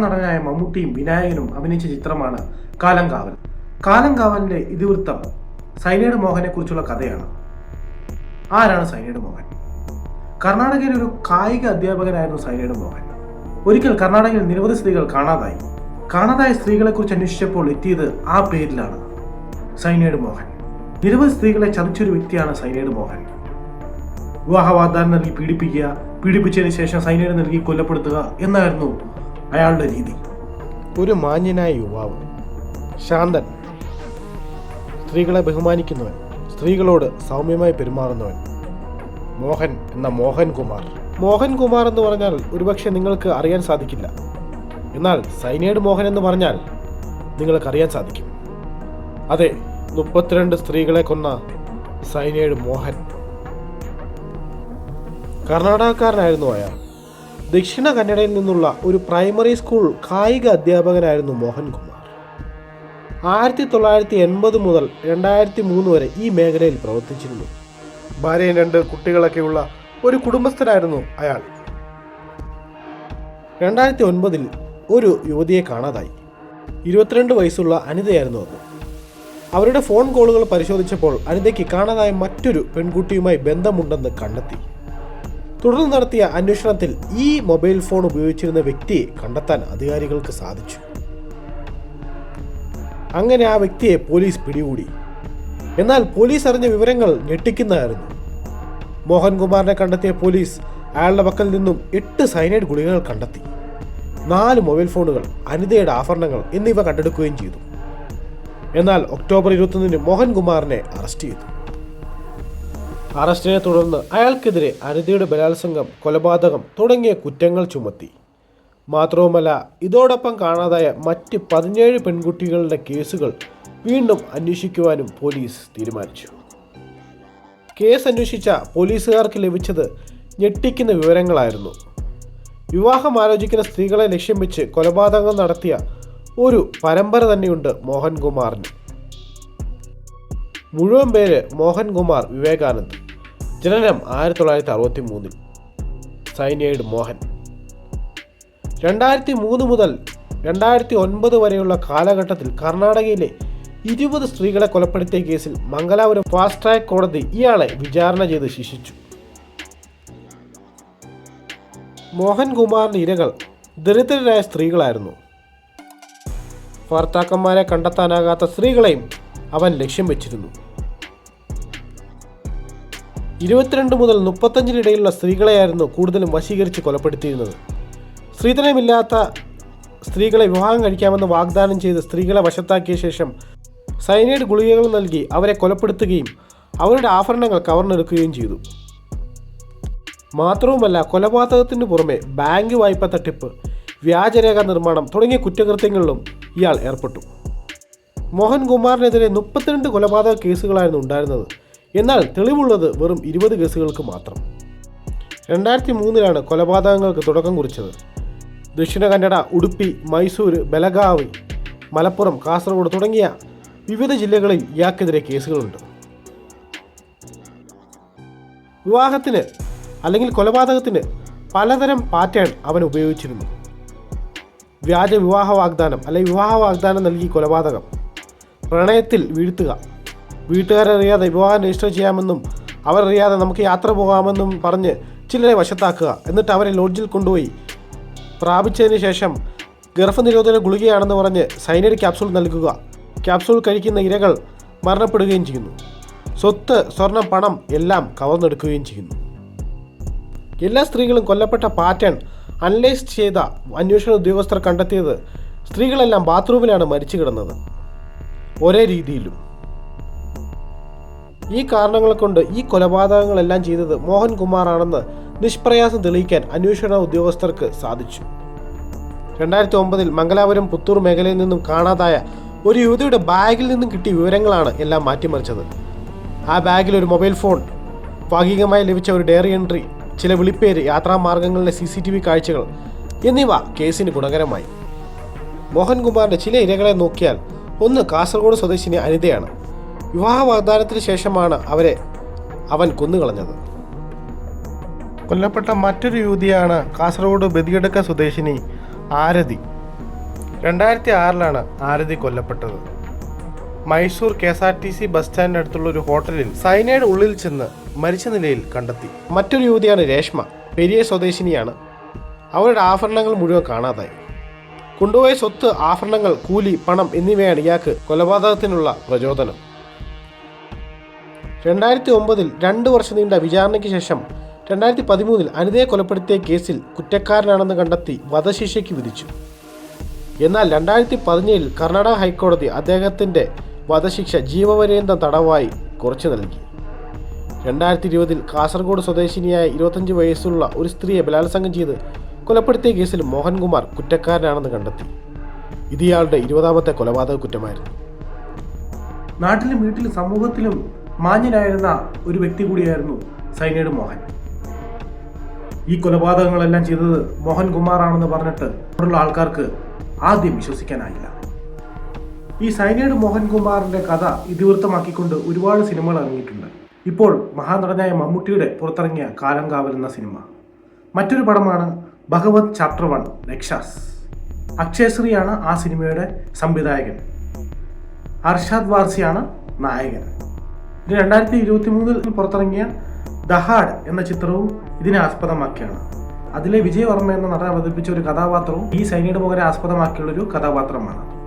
മഹാനടനായ മമ്മൂട്ടിയും വിനായകനും അഭിനയിച്ച ചിത്രമാണ് കാലങ്കാവൽ. കാലങ്കാവലിന്റെ ഇതിവൃത്തം സൈനേഡ് മോഹനെ കുറിച്ചുള്ള കഥയാണ്. ആരാണ് സൈനേഡ് മോഹൻ? കർണാടകയിലെ ഒരു കായിക അധ്യാപകനായിരുന്നു സൈനേഡ് മോഹൻ. ഒരിക്കൽ കർണാടകയിൽ നിരവധി സ്ത്രീകൾ കാണാതായി. കാണാതായ സ്ത്രീകളെ കുറിച്ച് അന്വേഷിച്ചപ്പോൾ എത്തിയത് ആ പേരിലാണ് സൈനേഡ് മോഹൻ. നിരവധി സ്ത്രീകളെ ചതിച്ചൊരു വ്യക്തിയാണ് സൈനേഡ് മോഹൻ. വിവാഹ വാഗ്ദാനം നൽകി പീഡിപ്പിക്കുക പീഡിപ്പിച്ചതിന് ശേഷം സൈനൈഡ് നൽകി കൊല്ലപ്പെടുത്തുക എന്നായിരുന്നു അയാളുടെ രീതി. ഒരു മാന്യനായ യുവാവ് ശാന്തൻ സ്ത്രീകളെ ബഹുമാനിക്കുന്നവൻ സ്ത്രീകളോട് സൗമ്യമായി പെരുമാറുന്നവൻ മോഹൻ എന്ന മോഹൻകുമാർ. മോഹൻകുമാർ എന്ന് പറഞ്ഞാൽ ഒരുപക്ഷെ നിങ്ങൾക്ക് അറിയാൻ സാധിക്കില്ല. എന്നാൽ സൈനേഡ് മോഹൻ എന്ന് പറഞ്ഞാൽ നിങ്ങൾക്ക് അറിയാൻ സാധിക്കും. അതെ മുപ്പത്തിരണ്ട് സ്ത്രീകളെ കൊന്ന സൈനേഡ് മോഹൻ. കർണാടകക്കാരനായിരുന്നു അയാൾ. ദക്ഷിണ കന്നഡയിൽ നിന്നുള്ള ഒരു പ്രൈമറി സ്കൂൾ കായിക അധ്യാപകനായിരുന്നു മോഹൻകുമാർ ആയിരത്തി തൊള്ളായിരത്തി എൺപത് മുതൽ രണ്ടായിരത്തി മൂന്ന് വരെ ഈ മേഖലയിൽ പ്രവർത്തിച്ചിരുന്നു. ഭാര്യയും രണ്ട് കുട്ടികളൊക്കെയുള്ള ഒരു കുടുംബസ്ഥനായിരുന്നു അയാൾ. രണ്ടായിരത്തി ഒൻപതിൽ ഒരു യുവതിയെ കാണാതായി. ഇരുപത്തിരണ്ട് വയസ്സുള്ള അനിതയായിരുന്നു അത്. അവരുടെ ഫോൺ കോളുകൾ പരിശോധിച്ചപ്പോൾ അനിതയ്ക്ക് കാണാതായ മറ്റൊരു പെൺകുട്ടിയുമായി ബന്ധമുണ്ടെന്ന് കണ്ടെത്തി. തുടർന്ന് നടത്തിയ അന്വേഷണത്തിൽ ഈ മൊബൈൽ ഫോൺ ഉപയോഗിച്ചിരുന്ന വ്യക്തിയെ കണ്ടെത്താൻ അധികാരികൾക്ക് സാധിച്ചു. അങ്ങനെ ആ വ്യക്തിയെ പോലീസ് പിടികൂടി. എന്നാൽ പോലീസ് അറിഞ്ഞ വിവരങ്ങൾ ഞെട്ടിക്കുന്നതായിരുന്നു. മോഹൻകുമാറിനെ കണ്ടെത്തിയ പോലീസ് അയാളുടെ പക്കൽ നിന്നും എട്ട് സൈനൈഡ് ഗുളികകൾ കണ്ടെത്തി. നാല് മൊബൈൽ ഫോണുകൾ അനിതയുടെ ആഭരണങ്ങൾ എന്നിവ കണ്ടെടുക്കുകയും ചെയ്തു. എന്നാൽ ഒക്ടോബർ ഇരുപത്തൊന്നിന് മോഹൻകുമാറിനെ അറസ്റ്റ് ചെയ്തു. അറസ്റ്റിനെ തുടർന്ന് അയാൾക്കെതിരെ അനിതയുടെ ബലാത്സംഗം കൊലപാതകം തുടങ്ങിയ കുറ്റങ്ങൾ ചുമത്തി. മാത്രവുമല്ല ഇതോടൊപ്പം കാണാതായ മറ്റ് പതിനേഴ് പെൺകുട്ടികളുടെ കേസുകൾ വീണ്ടും അന്വേഷിക്കുവാനും പോലീസ് തീരുമാനിച്ചു. കേസ് അന്വേഷിച്ച പോലീസുകാർക്ക് ലഭിച്ചത് ഞെട്ടിക്കുന്ന വിവരങ്ങളായിരുന്നു. വിവാഹം ആലോചിക്കുന്ന സ്ത്രീകളെ ലക്ഷ്യം വെച്ച് കൊലപാതകം നടത്തിയ ഒരു പരമ്പര തന്നെയുണ്ട് മോഹൻകുമാറിന്. മുഴുവൻ പേര് മോഹൻകുമാർ വിവേകാനന്ദ് ജനനം ആയിരത്തി തൊള്ളായിരത്തി അറുപത്തി മൂന്നിൽ സൈനൈഡ് മോഹൻ. രണ്ടായിരത്തി മൂന്ന് മുതൽ രണ്ടായിരത്തി ഒൻപത് വരെയുള്ള കാലഘട്ടത്തിൽ കർണാടകയിലെ ഇരുപത് സ്ത്രീകളെ കൊലപ്പെടുത്തിയ കേസിൽ മംഗലാപുരം ഫാസ്റ്റ് ട്രാക്ക് കോടതി ഇയാളെ വിചാരണ ചെയ്ത് ശിക്ഷിച്ചു. മോഹൻകുമാറിന്റെ ഇരകൾ ദരിദ്രരായ സ്ത്രീകളായിരുന്നു. ഭർത്താക്കന്മാരെ കണ്ടെത്താനാകാത്ത സ്ത്രീകളെയും അവൻ ലക്ഷ്യം വെച്ചിരുന്നു. ഇരുപത്തിരണ്ട് മുതൽ മുപ്പത്തഞ്ചിനിടയിലുള്ള സ്ത്രീകളെയായിരുന്നു കൂടുതലും വശീകരിച്ച് കൊലപ്പെടുത്തിയിരുന്നത്. സ്ത്രീധനമില്ലാത്ത സ്ത്രീകളെ വിവാഹം കഴിക്കാമെന്ന് വാഗ്ദാനം ചെയ്ത് സ്ത്രീകളെ വശത്താക്കിയ ശേഷം സൈനൈഡ് ഗുളികകൾ നൽകി അവരെ കൊലപ്പെടുത്തുകയും അവരുടെ ആഭരണങ്ങൾ കവർന്നെടുക്കുകയും ചെയ്തു. മാത്രവുമല്ല കൊലപാതകത്തിന് പുറമെ ബാങ്ക് വായ്പ തട്ടിപ്പ് വ്യാജരേഖ നിർമ്മാണം തുടങ്ങിയ കുറ്റകൃത്യങ്ങളിലും ഇയാൾ ഏർപ്പെട്ടു. മോഹൻകുമാറിനെതിരെ മുപ്പത്തിരണ്ട് കൊലപാതക കേസുകളായിരുന്നു ഉണ്ടായിരുന്നത്. എന്നാൽ തെളിവുള്ളത് വെറും ഇരുപത് കേസുകൾക്ക് മാത്രം. രണ്ടായിരത്തി മൂന്നിലാണ് കൊലപാതകങ്ങൾക്ക് തുടക്കം കുറിച്ചത്. ദക്ഷിണ കന്നഡ ഉടുപ്പി മൈസൂർ ബലഗാവി മലപ്പുറം കാസർഗോഡ് തുടങ്ങിയ വിവിധ ജില്ലകളിൽ ഇയാൾക്കെതിരെ കേസുകളുണ്ട്. വിവാഹത്തിന് അല്ലെങ്കിൽ കൊലപാതകത്തിന് പലതരം പാറ്റേൺ അവൻ ഉപയോഗിച്ചിരുന്നു. വ്യാജ വിവാഹ വാഗ്ദാനം അല്ലെങ്കിൽ വിവാഹ വാഗ്ദാനം നൽകി കൊലപാതകം. പ്രണയത്തിൽ വീഴ്ത്തുക. വീട്ടുകാരറിയാതെ വിവാഹം രജിസ്റ്റർ ചെയ്യാമെന്നും അവരറിയാതെ നമുക്ക് യാത്ര പോകാമെന്നും പറഞ്ഞ് ചിലരെ വശത്താക്കുക. എന്നിട്ട് അവരെ ലോഡ്ജിൽ കൊണ്ടുപോയി. പ്രാപിച്ചതിന് ശേഷം ഗർഭനിരോധന ഗുളികയാണെന്ന് പറഞ്ഞ് സൈനൈഡ് ക്യാപ്സൂൾ നൽകുക. ക്യാപ്സൂൾ കഴിക്കുന്ന ഇരകൾ മരണപ്പെടുകയും ചെയ്യുന്നു. സ്വത്ത് സ്വർണം പണം എല്ലാം കവർന്നെടുക്കുകയും ചെയ്യുന്നു. എല്ലാ സ്ത്രീകളും കൊല്ലപ്പെട്ട പാറ്റേൺ അനലൈസ് ചെയ്ത അന്വേഷണ ഉദ്യോഗസ്ഥർ കണ്ടെത്തിയത് സ്ത്രീകളെല്ലാം ബാത്റൂമിലാണ് മരിച്ചു കിടന്നത്. ഒരേ രീതിയിലും. ഈ കാരണങ്ങൾ കൊണ്ട് ഈ കൊലപാതകങ്ങളെല്ലാം ചെയ്തത് മോഹൻകുമാറാണെന്ന് നിഷ്പ്രയാസം തെളിയിക്കാൻ അന്വേഷണ ഉദ്യോഗസ്ഥർക്ക് സാധിച്ചു. രണ്ടായിരത്തി ഒമ്പതിൽ മംഗലാപുരം പുത്തൂർ മേഖലയിൽ നിന്നും കാണാതായ ഒരു യുവതിയുടെ ബാഗിൽ നിന്നും കിട്ടിയ വിവരങ്ങളാണ് എല്ലാം മാറ്റിമറിച്ചത്. ആ ബാഗിൽ ഒരു മൊബൈൽ ഫോൺ ഭാഗികമായി ലഭിച്ച ഒരു ഡയറി എൻട്രി ചില വിളിപ്പേര് യാത്രാമാർഗങ്ങളിലെ സി സി ടി വി കാഴ്ചകൾ എന്നിവ കേസിന് ഗുണകരമായി. മോഹൻകുമാറിന്റെ ചില ഇരകളെ നോക്കിയാൽ ഒന്ന് കാസർഗോഡ് സ്വദേശിനി അനിതയാണ്. വിവാഹ വാഗ്ദാനത്തിന് ശേഷമാണ് അവരെ അവൻ കൊന്നുകളഞ്ഞത്. കൊല്ലപ്പെട്ട മറ്റൊരു യുവതിയാണ് കാസർഗോഡ് ബദിയടുക്ക സ്വദേശിനി ആരതി. രണ്ടായിരത്തി ആറിലാണ് ആരതി കൊല്ലപ്പെട്ടത്. Mysore K S R T C bus സ്റ്റാൻഡിനടുത്തുള്ള ഒരു ഹോട്ടലിൽ സൈനൈഡ് ഉള്ളിൽ ചെന്ന് മരിച്ച നിലയിൽ കണ്ടെത്തി. മറ്റൊരു യുവതിയാണ് രേഷ്മ. പെരിയ സ്വദേശിനിയാണ്. അവരുടെ ആഭരണങ്ങൾ മുഴുവൻ കാണാതായി. കൊണ്ടുപോയ സ്വത്ത് ആഭരണങ്ങൾ കൂലി പണം എന്നിവയാണ് ഇയാൾക്ക് കൊലപാതകത്തിനുള്ള പ്രചോദനം. രണ്ടായിരത്തി ഒമ്പതിൽ രണ്ട് വർഷം നീണ്ട വിചാരണയ്ക്ക് ശേഷം രണ്ടായിരത്തി പതിമൂന്നിൽ അനിതയെ കൊലപ്പെടുത്തിയ കേസിൽ കുറ്റക്കാരനാണെന്ന് കണ്ടെത്തി വധശിക്ഷയ്ക്ക് വിധിച്ചു. എന്നാൽ രണ്ടായിരത്തി പതിനേഴിൽ കർണാടക ഹൈക്കോടതി അദ്ദേഹത്തിന്റെ വധശിക്ഷ ജീവപര്യന്തം തടവായി കുറച്ചു നൽകി. രണ്ടായിരത്തി ഇരുപതിൽ കാസർഗോഡ് സ്വദേശിനിയായ ഇരുപത്തഞ്ച് വയസ്സുള്ള ഒരു സ്ത്രീയെ ബലാത്സംഗം ചെയ്ത് കൊലപ്പെടുത്തിയ കേസിൽ മോഹൻകുമാർ കുറ്റക്കാരനാണെന്ന് കണ്ടെത്തി. ഇത് ഇയാളുടെ ഇരുപതാമത്തെ കൊലപാതക കുറ്റമായിരുന്നു. നാട്ടിലും വീട്ടിലും സമൂഹത്തിലും മാന്യനായിരുന്ന ഒരു വ്യക്തി കൂടിയായിരുന്നു സൈനൈഡ് മോഹൻ. ഈ കൊലപാതകങ്ങളെല്ലാം ചെയ്തത് മോഹൻ കുമാറാണെന്ന് പറഞ്ഞിട്ട് ഇവിടെയുള്ള ആൾക്കാർക്ക് ആദ്യം വിശ്വസിക്കാനായില്ല. ഈ സൈനൈഡ് മോഹൻ കുമാറിന്റെ കഥ ഇതിവൃത്തമാക്കിക്കൊണ്ട് ഒരുപാട് സിനിമകൾ ഇറങ്ങിയിട്ടുണ്ട്. ഇപ്പോൾ മഹാനടനായ മമ്മൂട്ടിയുടെ പുറത്തിറങ്ങിയ കാലം കാവൽ എന്ന സിനിമ. മറ്റൊരു പടമാണ് ഭഗവത് ചാപ്റ്റർ വൺ രക്ഷാസ്. അക്ഷയശ്രീയാണ് ആ സിനിമയുടെ സംവിധായകൻ. അർഷാദ് വാർസിയാണ് നായകൻ. രണ്ടായിരത്തി ഇരുപത്തി മൂന്നിൽ പുറത്തിറങ്ങിയ ദഹാഡ് എന്ന ചിത്രവും ഇതിനെ ആസ്പദമാക്കിയാണ്. അതിലെ വിജയവർമ്മ എന്ന നടൻ അവതരിപ്പിച്ച ഒരു കഥാപാത്രവും ഈ സൈനിക മുഖരെ ആസ്പദമാക്കിയുള്ളൊരു കഥാപാത്രമാണ്